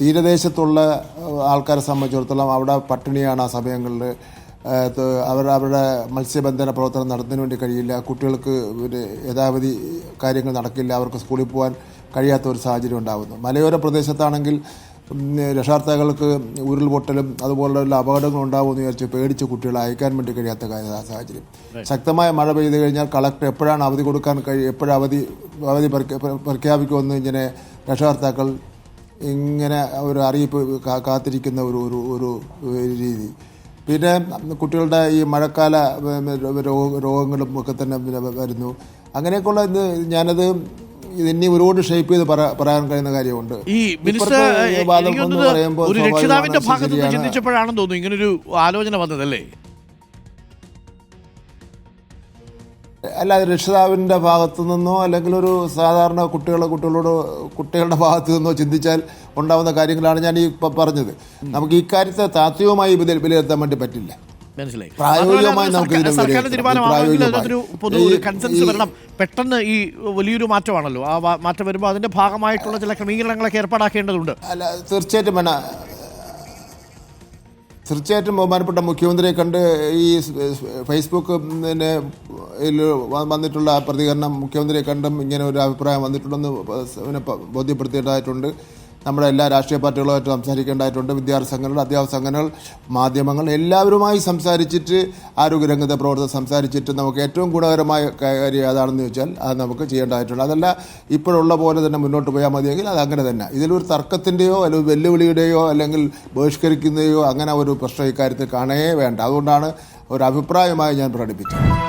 തീരദേശത്തുള്ള ആൾക്കാരെ സംബന്ധിച്ചിടത്തോളം അവിടെ പട്ടിണിയാണ് ആ സമയങ്ങളിൽ അവർ അവരുടെ മത്സ്യബന്ധന പ്രവർത്തനം നടത്തുന്നതിന് വേണ്ടി കഴിയില്ല. കുട്ടികൾക്ക് ഒരു യഥാവധി കാര്യങ്ങൾ നടക്കില്ല. അവർക്ക് സ്കൂളിൽ പോകാൻ കഴിയാത്ത ഒരു സാഹചര്യം ഉണ്ടാകുന്നു മലയോര പ്രദേശത്താണെങ്കിൽ രക്ഷാർത്ഥകൾക്ക് ഉരുൾപൊട്ടലും അതുപോലുള്ള അപകടങ്ങൾ ഉണ്ടാകുമെന്ന് വിചാരിച്ച് പേടിച്ച് കുട്ടികളെ അയക്കാൻ വേണ്ടി കഴിയാത്ത സാഹചര്യം. ശക്തമായ മഴ പെയ്തു കഴിഞ്ഞാൽ കളക്ടർ എപ്പോഴാണ് അവധി കൊടുക്കാൻ കഴിയും എപ്പോഴവധി അവധി അവധി പ്രഖ്യാ- പ്ര- പ്രഖ്യാപിക്കുമെന്ന് ഇങ്ങനെ രക്ഷാകർത്താക്കൾ ഇങ്ങനെ ഒരു അറിയിപ്പ് കാത്തിരിക്കുന്ന ഒരു ഒരു ഒരു രീതി. പിന്നെ കുട്ടികളുടെ ഈ മഴക്കാല രോഗങ്ങളും ഒക്കെ തന്നെ വരുന്നു. അങ്ങനെയൊക്കെയുള്ള ഇത് ഞാനത് ഇതിനി ഒരുപാട് ഷേപ്പ് ചെയ്ത് പറയാൻ കഴിയുന്ന കാര്യമുണ്ട്. ഈ മിനിസ്റ്റർ പറയുമ്പോൾ ഒരു രക്ഷിതാവിന്റെ ഭാഗത്ത്. ചിന്തിച്ചപ്പോഴാണെന്ന് തോന്നുന്നു ഇങ്ങനൊരു ആലോചന വന്നതല്ലേ? അല്ലാതെ രക്ഷിതാവിന്റെ ഭാഗത്തു നിന്നോ അല്ലെങ്കിൽ ഒരു സാധാരണ കുട്ടികളുടെ കുട്ടികളോട് കുട്ടികളുടെ ഭാഗത്തു നിന്നോ ചിന്തിച്ചാൽ ഉണ്ടാവുന്ന കാര്യങ്ങളാണ് ഞാൻ ഈ പറഞ്ഞത്. നമുക്ക് ഈ കാര്യത്തെ താത്വികമായി വില- വിലയിരുത്താൻ വേണ്ടി പറ്റില്ല. മനസ്സിലായി. സർക്കാരിന്റെ പൊതു ഒരു കൺസെൻസ് വരണം. പെട്ടെന്ന് ഈ വലിയൊരു മാറ്റമാണല്ലോ. ആ മാറ്റം വരുമ്പോൾ അതിന്റെ ഭാഗമായിട്ടുള്ള ചില ക്രമീകരണങ്ങളൊക്കെ ഏർപ്പാടാക്കേണ്ടതുണ്ട്. അല്ല തീർച്ചയായിട്ടും വേണം. തീർച്ചയായിട്ടും ബഹുമാനപ്പെട്ട മുഖ്യമന്ത്രിയെ കണ്ട് ഈ ഫേസ്ബുക്ക് പിന്നെ വന്നിട്ടുള്ള പ്രതികരണം മുഖ്യമന്ത്രിയെ കണ്ടും ഇങ്ങനെ ഒരു അഭിപ്രായം വന്നിട്ടുണ്ടെന്ന് ബോധ്യപ്പെടുത്തേണ്ടതായിട്ടുണ്ട് നമ്മുടെ എല്ലാ രാഷ്ട്രീയ പാർട്ടികളുമായിട്ട് സംസാരിക്കേണ്ടതായിട്ടുണ്ട്. വിദ്യാർത്ഥി സംഘടനകൾ അധ്യാപക സംഘടനകൾ മാധ്യമങ്ങൾ എല്ലാവരുമായി സംസാരിച്ചിട്ട് ആരോഗ്യരംഗത്തെ പ്രവർത്തകർ സംസാരിച്ചിട്ട് നമുക്ക് ഏറ്റവും ഗുണകരമായ കാര്യം ഏതാണെന്ന് ചോദിച്ചാൽ അത് നമുക്ക് ചെയ്യേണ്ടതായിട്ടുണ്ട്. അതല്ല ഇപ്പോഴുള്ള പോലെ തന്നെ മുന്നോട്ട് പോയാൽ മതിയെങ്കിൽ അത് അങ്ങനെ തന്നെ. ഇതിലൊരു തർക്കത്തിന്റെയോ അല്ലെങ്കിൽ വെല്ലുവിളിയുടെയോ അല്ലെങ്കിൽ ബഹിഷ്കരിക്കുന്നതെയോ അങ്ങനെ ഒരു പ്രശ്നം ഇക്കാര്യത്തിൽ കാണേ വേണ്ട. അതുകൊണ്ടാണ് ഒരു അഭിപ്രായമായി ഞാൻ പ്രകടിപ്പിച്ചത്.